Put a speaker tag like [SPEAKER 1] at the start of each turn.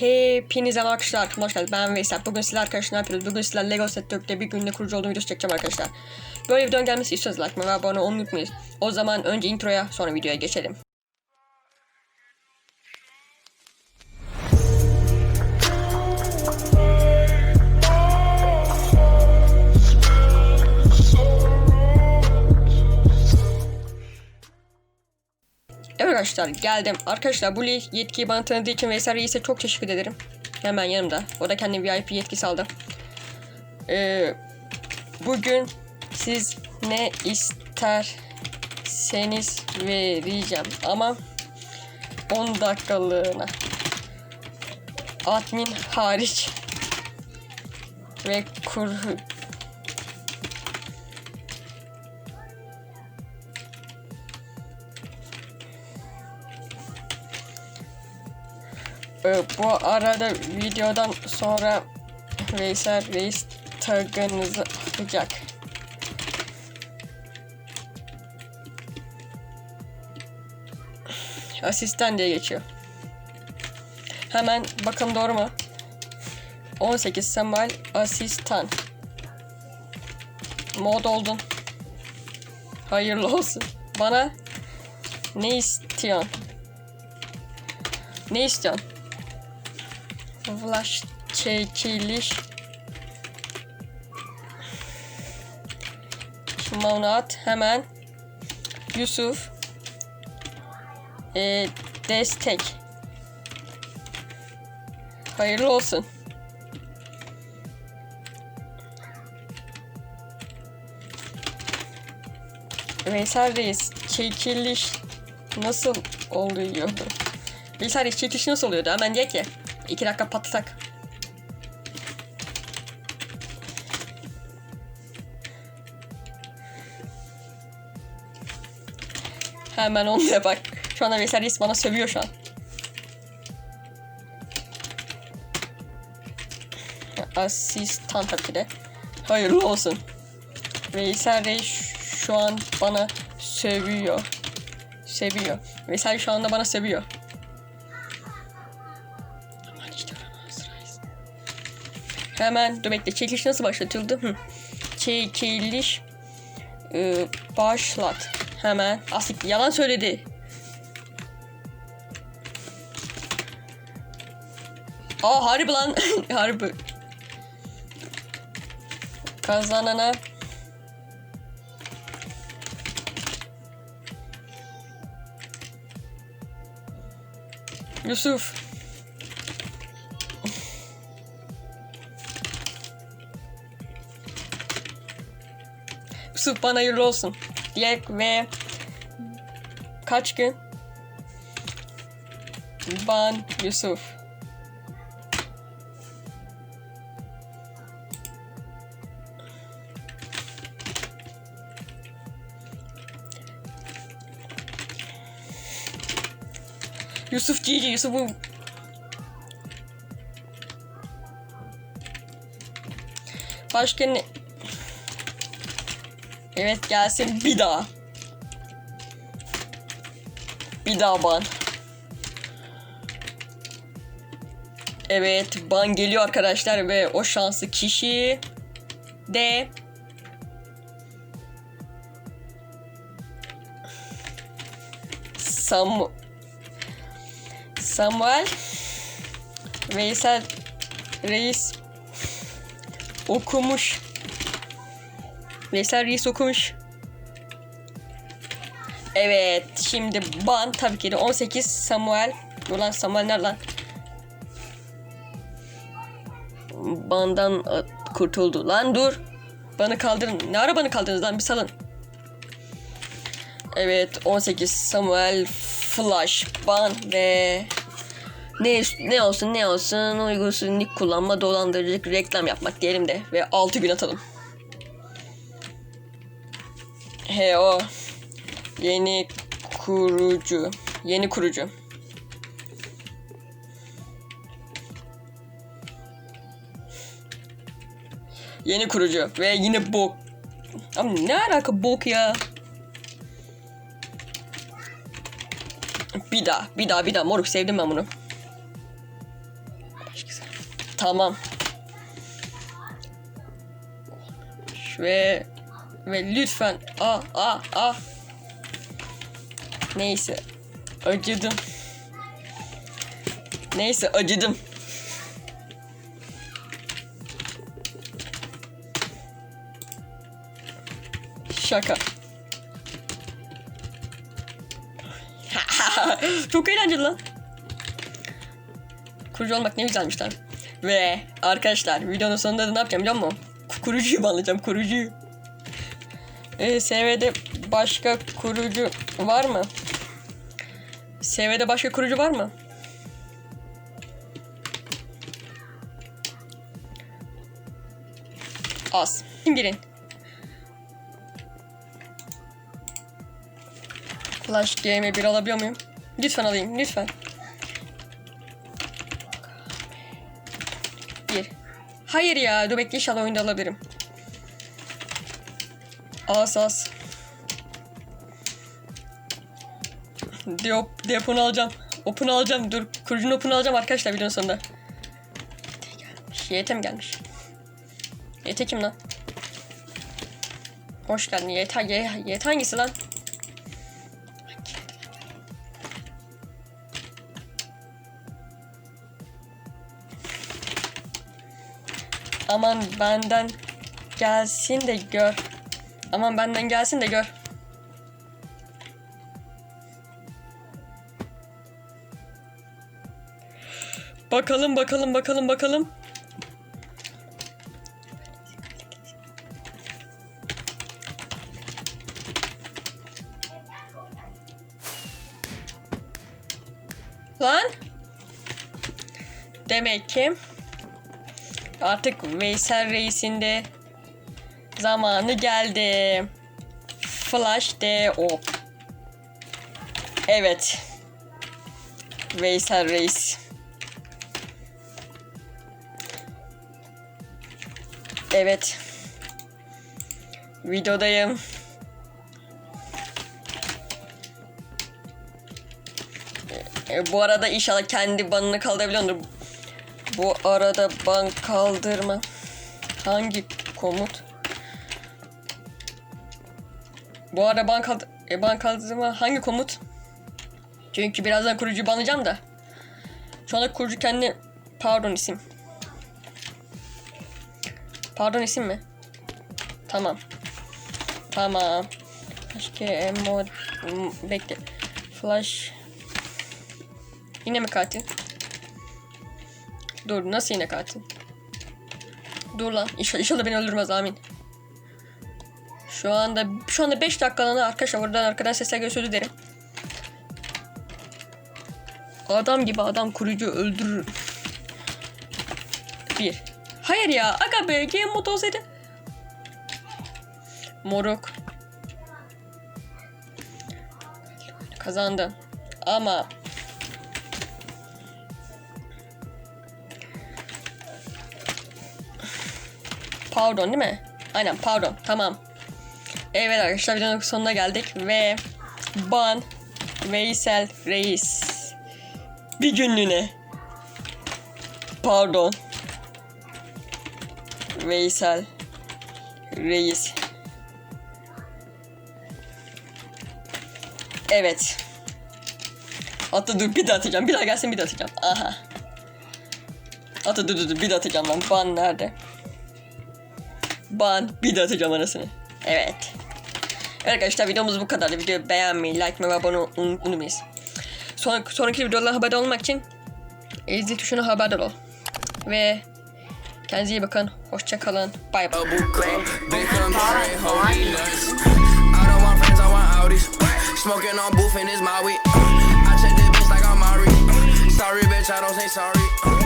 [SPEAKER 1] Hepinize merhaba arkadaşlar. Hoş geldiniz. Ben Veysel. Bugün sizler arkadaşlar ne yapıyoruz? Bugün sizler Lego Set 4'te bir günde kurucu olduğum videosu çekeceğim arkadaşlar. Böyle videonun gelmesi istiyorsanız like ve abone olmayı unutmayın. O zaman önce introya sonra videoya geçelim. Arkadaşlar geldim. Arkadaşlar bu yetkiyi bana tanıdığı için Veysel Reis'e çok teşekkür ederim. Hemen yanımda. O da kendi VIP yetkisi aldı. Ee, bugün siz ne isterseniz vereceğim. Ama 10 dakikalığına. Admin hariç. Ve kur bu arada videodan sonra Veysel Reis tagınızı atacak. Asistan diye geçiyor. Hemen bakın doğru mu? 18 Samuel asistan. Mod oldun. Hayırlı olsun. Bana ne istiyorsun? Ne istiyorsun? Flash çekiliş. Şimdi onu hemen. Yusuf. Ee, destek. Hayırlı olsun. Veysel Reis çekiliş nasıl oluyordu? Veysel Reis çekiliş nasıl oluyordu? Hemen diye ki. İki dakika patlatak. Hemen onunla bak. Şu anda Veysel bana sövüyor şu an. Asistan tabii ki de. Hayırlı olsun. Veysel şu an bana sövüyor. Seviyor. Veysel şu anda bana seviyor. Hemen dur bekle. Çekiliş nasıl başlatıldı? Hı. Çekiliş e, başlat. Hemen. Asik yalan söyledi. Aa harbi lan. harbi. Kazanana Yusuf. Bana hayırlı olsun. Dilek ve kaç gün? Ban Yusuf. Yusuf GG Yusuf'un Başka ne? Evet gelsin bir daha. Bir daha ban. Evet ban geliyor arkadaşlar ve o şanslı kişi de Sam Samuel Veysel Reis okumuş. Veysel Reis okumuş. Evet şimdi ban tabii ki de 18 Samuel. Ulan Samuel nerede lan? Bandan a, kurtuldu. Lan dur. Bana kaldırın. Ne ara bana kaldırdınız lan bir salın. Evet 18 Samuel Flash ban ve ne ne olsun ne olsun uygunsuz nick kullanma dolandırıcılık reklam yapmak diyelim de ve 6 gün atalım. He o yeni kurucu yeni kurucu. Yeni kurucu ve yine bok. Ama ne alaka bok ya? Bir daha, bir daha, bir daha. Moruk sevdim ben bunu. Tamam. Ve ve lütfen ah ah ah. Neyse. Acıdım. Neyse acıdım. Şaka. Çok eğlenceli lan. Kurucu olmak ne güzelmiş lan. Ve arkadaşlar videonun sonunda da ne yapacağım biliyor musun? Kurucuyu banlayacağım kurucuyu. Ee, SV'de başka kurucu var mı? SV'de başka kurucu var mı? Az. Girin. Flash Game'e bir alabiliyor muyum? Lütfen alayım, lütfen. Bir. Hayır ya, dur bekle inşallah oyunda alabilirim. As as. Diop, deponu alacağım. Open alacağım. Dur, kurucunun open alacağım arkadaşlar videonun sonunda. Gelmiş. YT mi gelmiş? YT kim lan? Hoş geldin. YT, YT hangisi lan? Aman benden gelsin de gör. Aman benden gelsin de gör. Bakalım bakalım bakalım bakalım. Lan. Demek ki Artık Veysel Reis'in de zamanı geldi. Flash de o. Evet. Veysel Reis. Evet. Videodayım. E, bu arada inşallah kendi banını kaldırabiliyordur. Bu arada ban kaldırma. Hangi komut? Bu arada ban, kaldı e, ban kaldırma hangi komut? Çünkü birazdan kurucu banlayacağım da. Şu anda kurucu kendi pardon isim. Pardon isim mi? Tamam. Tamam. Başka mod bekle. Flash. Yine mi katil? Dur nasıl yine katil? Dur lan. İnşallah, inşallah beni öldürmez amin. Şu anda şu anda 5 dakikalığına arkadaşlar buradan arkadan sesler sözü derim. Adam gibi adam kurucu öldürür. Bir. Hayır ya. Aga be game mode olsaydı. Moruk. Kazandı. Ama Pardon değil mi? Aynen pardon. Tamam. Evet arkadaşlar videonun sonuna geldik ve ban Veysel Reis bir günlüğüne pardon Veysel Reis. Evet. Hatta dur bir daha atacağım bir daha gelsin bir daha atacağım. Aha. Hatta dur dur bir daha atacağım lan ban nerede? Ban bir de atacağım anasını. Evet. Arkadaşlar videomuz bu kadar. Videoyu beğenmeyi, like ve abone olmayı. Son, sonraki videolardan haberdar olmak için zil tuşuna haberdar ol. Ve kendinize iyi bakın. Hoşça kalın. Bay bay. Sorry, bitch, I don't say sorry.